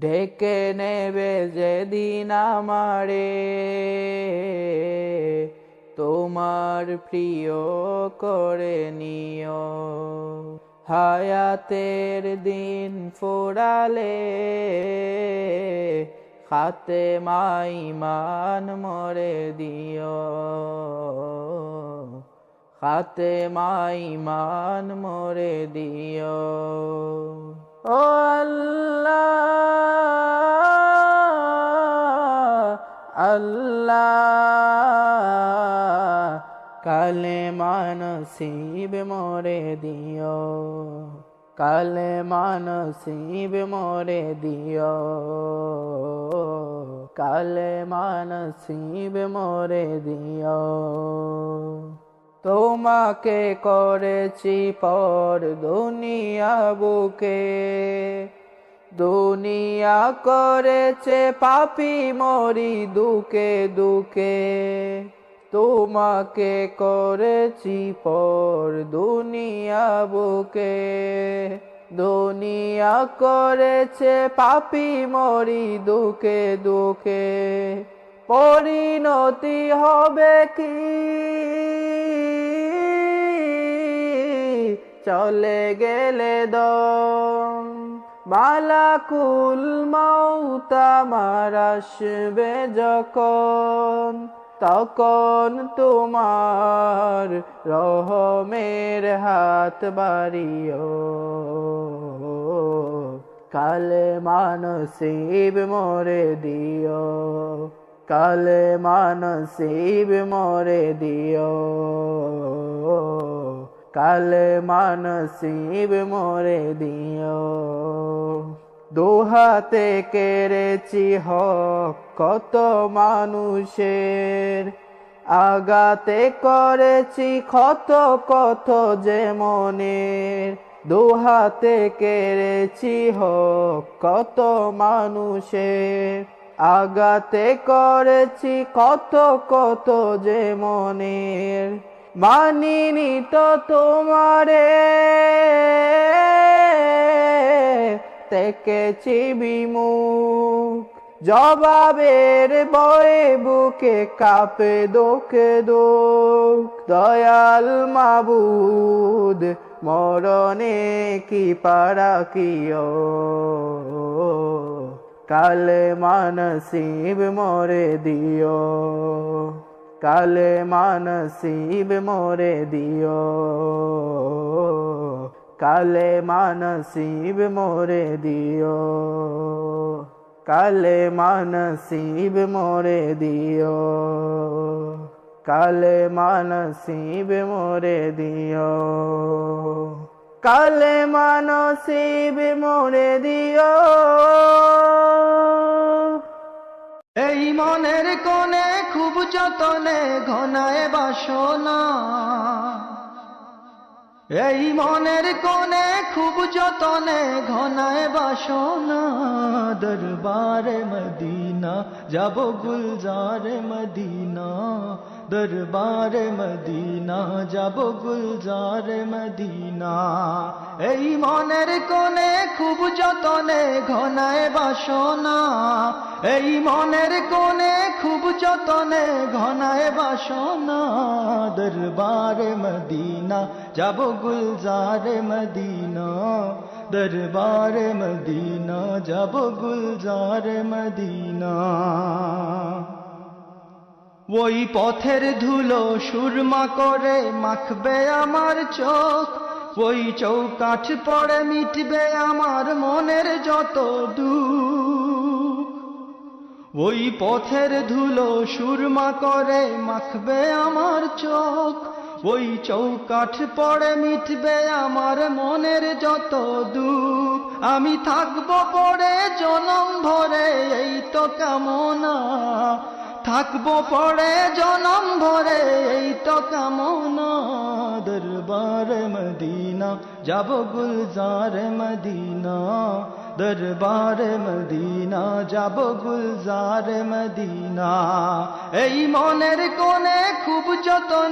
ডেকে নেবে যেদিন আমারে। তোমার প্রিয় করে নিও। হায়াতের দিন ফোরালে, খাতে মাইমান মরে দিও। খাতে মাইমান মরে দিও। আল্লাহ কালে মানসিব মরে দিও কালে মানসিব মরে দিও কালে মানসিব মরে দিও। তোমাকে করেছি পর দুনিয়া বুকে দুনিয়া করেছে পাপি মরি দুকে দুকে। তোমাকে করেছি পর দুনিয়া বুকে। দুনিয়া করেছে পাপি মরি দুকে দুকে। পরিণতি হবে কি? চলে গেলে দম। মালাকুল মৌতা মারাসবে যখন, তখন তোমার রহমের হাত বাড়িও। কালে মানসিব মরে দিও, কালে মানসিব মরে দিও। কালে মানসিব মরে দিও। দোহাতে কেড়েছি হক কত মানুষের। আগাতে করেছি কত কত যে মনের। দোহাতে কেড়েছি হক কত মানুষের। আগাতে করেছি কত কত যে মনের। মানিনি তো তোমারে তেকেছি বিমুখ। জবাবের বয়ে বুকে কাপে দোকে দোক দয়াল মাবুদ, মরণে কি পারা কিও কালে মানসিব মরে দিও। কালে মানসিব মরে দিও। কালে মানসিব মরে দিও। কালে মানসিব মরে দিও। কালে মানসিব মরে দিও। কালে মানসিব মরে দিও। এই মনের খুব যতনে ঘনায় বাসনা। এই মনের কোণে খুব যতনে ঘনায় বাসনা। দরবারে মদিনা, যাব গুলজারে মদিনা। দরবারে মদিনা, যাব গুলজারে মদিনা। এই মনের কোণে খুব যতনে ঘনায় বাসনা। এই মনের কোণে খুব যতনে ঘনায় বাসনা, দরবারে মদিনা, যাব গুলজারে মদিনা, দরবারে মদিনা, যাব গুলজারে মদিনা। ওই পথের ধুলো সুরমা করে মাখবে আমার চোখ, ওই চৌকাঠ পড়ে মিটবে আমার মনের যত দুঃখ। ওই পথের ধুলো সুরমা করে মাখবে আমার চোখ। ওই চৌকাঠ পড়ে মিটবে আমার মনের যত দুঃখ। আমি থাকব পড়ে জনম ভরে, এই তো কামনা। থাকব পড়ে জনম ভরে, এই তো কামনা। দরবার মদিনা, যাব গুলজার মদিনা। দরবার মদিনা যাব গুলজার মদিনা। এই মনের কোনে খুব যতনে